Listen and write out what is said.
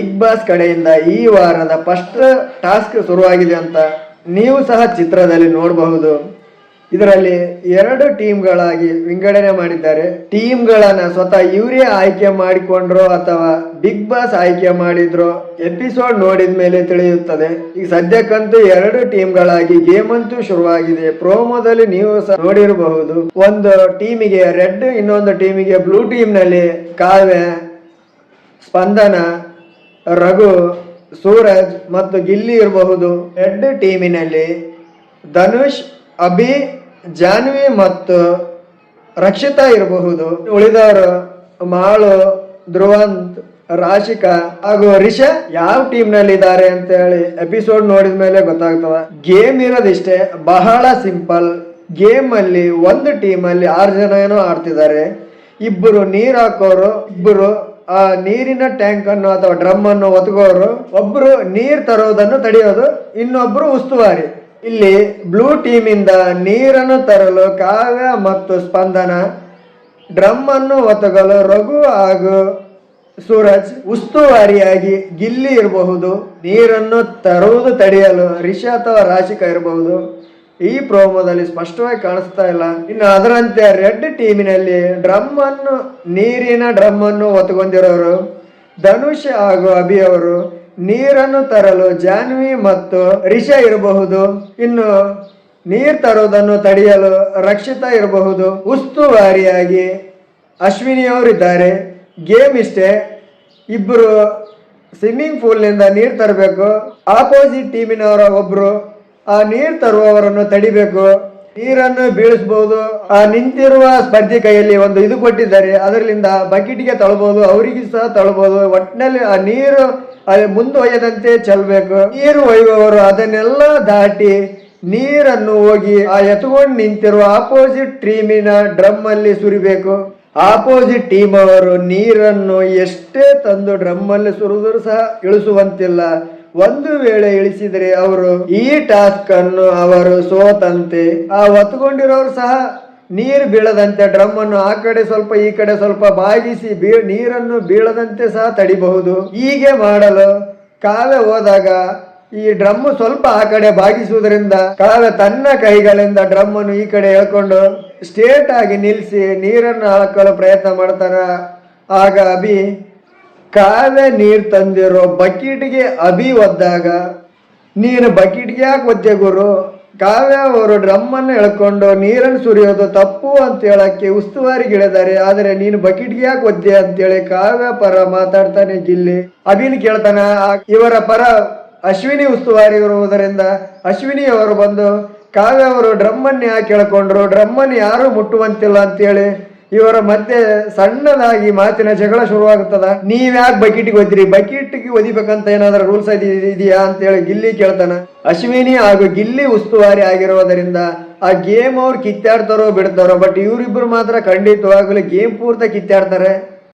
Big boss ಕಡೆಯಿಂದ ಈ ವಾರದ ಫಸ್ಟ್ ಟಾಸ್ಕ್ ಶುರುವಾಗಿದೆ ಅಂತ ನೀವು ಸಹ ಚಿತ್ರದಲ್ಲಿ ನೋಡಬಹುದು. ಇದರಲ್ಲಿ ಎರಡು ಟೀಮ್ಗಳಾಗಿ ವಿಂಗಡಣೆ ಮಾಡಿದ್ದಾರೆ. ಟೀಮ್ಗಳನ್ನು ಸ್ವತಃ ಇವರೇ ಆಯ್ಕೆ ಮಾಡಿಕೊಂಡ್ರೋ ಅಥವಾ ಬಿಗ್ ಬಾಸ್ ಆಯ್ಕೆ ಮಾಡಿದ್ರೋ ಎಪಿಸೋಡ್ ನೋಡಿದ ಮೇಲೆ ತಿಳಿಯುತ್ತದೆ. ಈಗ ಸದ್ಯಕ್ಕಂತೂ ಎರಡು ಟೀಮ್ಗಳಾಗಿ ಗೇಮ್ ಅಂತೂ ಶುರುವಾಗಿದೆ. ಪ್ರೋಮೋದಲ್ಲಿ ನೀವು ಸಹ ನೋಡಿರಬಹುದು. ಒಂದು ಟೀಮಿಗೆ ರೆಡ್, ಇನ್ನೊಂದು ಟೀಮಿಗೆ ಬ್ಲೂ ಟೀಮ್ನಲ್ಲಿ ಕಾವ್ಯ, ಸ್ಪಂದನ ರಘು, ಸೂರಜ್ ಮತ್ತು ಗಿಲ್ಲಿ ಇರಬಹುದು. ರೆಡ್ ಟೀಮಿನಲ್ಲಿ ಧನುಷ್, ಅಭಿ, ಜಾನ್ವಿ ಮತ್ತು ರಕ್ಷಿತಾ ಇರಬಹುದು. ಉಳಿದವರು ಮಾಳು, ಧ್ರುವಂತ್, ರಾಶಿಕಾ ಹಾಗೂ ರಿಷ ಯಾವ ಟೀಮ್ನಲ್ಲಿ ಇದ್ದಾರೆ ಅಂತ ಹೇಳಿ ಎಪಿಸೋಡ್ ನೋಡಿದ ಮೇಲೆ ಗೊತ್ತಾಗ್ತದ. ಗೇಮ್ ಇರೋದಿಷ್ಟೇ, ಬಹಳ ಸಿಂಪಲ್. ಗೇಮ್ ಅಲ್ಲಿ ಒಂದು ಟೀಮ್ ಅಲ್ಲಿ ಆರು ಜನ ಏನೋ ಆಡ್ತಿದ್ದಾರೆ. ಇಬ್ಬರು ನೀರ್ ಹಾಕೋರು ಇಬ್ಬರು ಆ ನೀರಿನ ಟ್ಯಾಂಕ್ ಅನ್ನು ಅಥವಾ ಡ್ರಮ್ ಅನ್ನು ಒತ್ಕೋರು ಒಬ್ರು ನೀರ್ ತರೋದನ್ನು ತಡೆಯೋದು, ಇನ್ನೊಬ್ರು ಉಸ್ತುವಾರಿ. ಇಲ್ಲಿ ಬ್ಲೂ ಟೀಮ್ ಇಂದ ನೀರನ್ನು ತರಲು ಕಾವ್ಯ ಮತ್ತು ಸ್ಪಂದನ, ಡ್ರಮ್ ಅನ್ನು ಒತ್ತಗಲು ರಘು ಹಾಗೂ ಸೂರಜ್ ಉಸ್ತುವಾರಿಯಾಗಿ ಗಿಲ್ಲಿ ಇರಬಹುದು. ನೀರನ್ನು ತರುವುದು ತಡೆಯಲು ರಿಷ ಅಥವಾ ರಾಶಿಕ ಇರಬಹುದು. ಈ ಪ್ರೋಮೋದಲ್ಲಿ ಸ್ಪಷ್ಟವಾಗಿ ಕಾಣಿಸ್ತಾ ಇಲ್ಲ. ಇನ್ನು ಅದರಂತೆ ರೆಡ್ ಟೀಮಿನಲ್ಲಿ ಡ್ರಮ್ ಅನ್ನು ನೀರಿನ ಡ್ರಮ್ ಅನ್ನು ಹೊತ್ಕೊಂಡಿರೋರು ಧನುಷ್ ಹಾಗೂ ಅಭಿ ಅವರು. ನೀರನ್ನು ತರಲು ಜಾನ್ವಿ ಮತ್ತು ರಿಷಾ ಇರಬಹುದು. ಇನ್ನು ನೀರ್ ತರುವುದನ್ನು ತಡೆಯಲು ರಕ್ಷಿತ ಇರಬಹುದು. ಉಸ್ತುವಾರಿಯಾಗಿ ಅಶ್ವಿನಿ ಅವರಿದ್ದಾರೆ. ಗೇಮ್ ಇಷ್ಟೇ. ಇಬ್ಬರು ಸ್ವಿಮ್ಮಿಂಗ್ ಪೂಲ್ನಿಂದ ನೀರು ತರಬೇಕು. ಆಪೋಸಿಟ್ ಟೀಮಿನವರ ಒಬ್ರು ಆ ನೀರು ತರುವವರನ್ನು ತಡಿಬೇಕು. ನೀರನ್ನು ಬೀಳಿಸಬಹುದು ಆ ನಿಂತಿರುವ ಸ್ಪರ್ಧಿ ಕೈಯಲ್ಲಿ ಒಂದು ಇದು ಕೊಟ್ಟಿದ್ದಾರೆ. ಅದರಿಂದ ಬಕೆಟ್ಗೆ ತಳ್ಬೋದು, ಅವರಿಗೆ ಸಹ ತಳ್ಬೋದು. ಒಟ್ಟಿನಲ್ಲಿ ಆ ನೀರು ಮುಂದುವಯ್ಯದಂತೆ ಚೆಲ್ಬೇಕು. ನೀರು ಒಯ್ಯುವವರು ಅದನ್ನೆಲ್ಲ ದಾಟಿ ನೀರನ್ನು ಹೋಗಿ ಆ ಎತ್ಕೊಂಡು ನಿಂತಿರುವ ಆಪೋಸಿಟ್ ಟೀಮಿನ ಡ್ರಮ್ ಅಲ್ಲಿ ಸುರಿಬೇಕು. ಆಪೋಸಿಟ್ ಟೀಮ್ ಅವರು ನೀರನ್ನು ಎಷ್ಟೇ ತಂದು ಡ್ರಮ್ ಅಲ್ಲಿ ಸುರಿದ್ರು ಸಹ ಇಳಿಸುವಂತಿಲ್ಲ. ಒಂದು ವೇಳೆ ಇಳಿಸಿದರೆ ಅವರು ಈ ಟಾಸ್ಕ್ ಅನ್ನು ಅವರು ಸೋತಂತೆ. ಆ ಹೊತ್ಕೊಂಡಿರೋರು ಸಹ ನೀರು ಬೀಳದಂತೆ ಡ್ರಮ್ ಅನ್ನು ಆ ಕಡೆ ಸ್ವಲ್ಪ ಈ ಕಡೆ ಸ್ವಲ್ಪ ಬಾಗಿಸಿ ಬೀ, ನೀರನ್ನು ಬೀಳದಂತೆ ಸಹ ತಡಿಬಹುದು. ಹೀಗೆ ಮಾಡಲು ಕಾವೆ ಹೋದಾಗ ಈ ಡ್ರಮ್ ಸ್ವಲ್ಪ ಆ ಕಡೆ ಬಾಗಿಸುವುದರಿಂದ ಕಾವೆ ತನ್ನ ಕೈಗಳಿಂದ ಡ್ರಮ್ ಅನ್ನು ಈ ಕಡೆ ಎಳ್ಕೊಂಡು ಸ್ಟೇಟ್ ಆಗಿ ನಿಲ್ಲಿಸಿ ನೀರನ್ನು ಹಾಕಲು ಪ್ರಯತ್ನ ಮಾಡ್ತಾನ. ಆಗ ಅಭಿ ಕಾವ್ಯ ನೀರು ತಂದಿರೋ ಬಕೆಟ್ಗೆ ಅಭಿ ಒದ್ದಾಗ, ನೀನು ಬಕೆಟ್ಗೆ ಯಾಕೆ ಒದ್ದೆ ಗುರು? ಕಾವ್ಯ ಅವರು ಡ್ರಮ್ಮನ್ನು ಎಳ್ಕೊಂಡು ನೀರನ್ನು ಸುರಿಯೋದು ತಪ್ಪು ಅಂತ ಹೇಳಕ್ಕೆ ಉಸ್ತುವಾರಿಗಿಳಿದಾರೆ ಆದರೆ ನೀನು ಬಕೆಟ್ಗೆ ಯಾಕೆ ಒದ್ದೆ ಅಂತೇಳಿ ಕಾವ್ಯ ಪರ ಮಾತಾಡ್ತಾನೆ ಗಿಲ್ಲಿ. ಅಭಿನ್ ಕೇಳ್ತಾನ ಇವರ ಪರ ಅಶ್ವಿನಿ ಉಸ್ತುವಾರಿ ಇರುವುದರಿಂದ ಅಶ್ವಿನಿ ಅವರು ಬಂದು ಕಾವ್ಯ ಅವರು ಡ್ರಮ್ ಅನ್ನು ಯಾಕೆ ಎಳ್ಕೊಂಡ್ರು? ಡ್ರಮ್ಮನ್ನು ಯಾರು ಮುಟ್ಟುವಂತಿಲ್ಲ ಅಂತೇಳಿ ಇವರ ಮಧ್ಯೆ ಸಣ್ಣದಾಗಿ ಮಾತಿನ ಜಗಳ ಶುರುವಾಗುತ್ತದ. ನೀವ್ ಯಾಕೆ ಬಕೆಟ್ಗೆ ಒದ್ರಿ ಬಕೆಟ್ಗೆ ಒದಿಬೇಕಂತ ಏನಾದ್ರೂ ರೂಲ್ಸ್ ಇದೆಯಾ ಅಂತೇಳಿ ಗಿಲ್ಲಿ ಕೇಳ್ತಾನ. ಅಶ್ವಿನಿ ಹಾಗೂ ಗಿಲ್ಲಿ ಉಸ್ತುವಾರಿ ಆಗಿರೋದರಿಂದ ಆ ಗೇಮ್ ಅವ್ರು ಕಿತ್ತಾಡ್ತಾರೋ ಬಿಡ್ತಾರೋ ಬಟ್ ಇವರಿಬ್ರು ಮಾತ್ರ ಖಂಡಿತವಾಗ್ಲೂ ಗೇಮ್ ಪೂರ್ತಿ ಕಿತ್ತಾಡ್ತಾರೆ.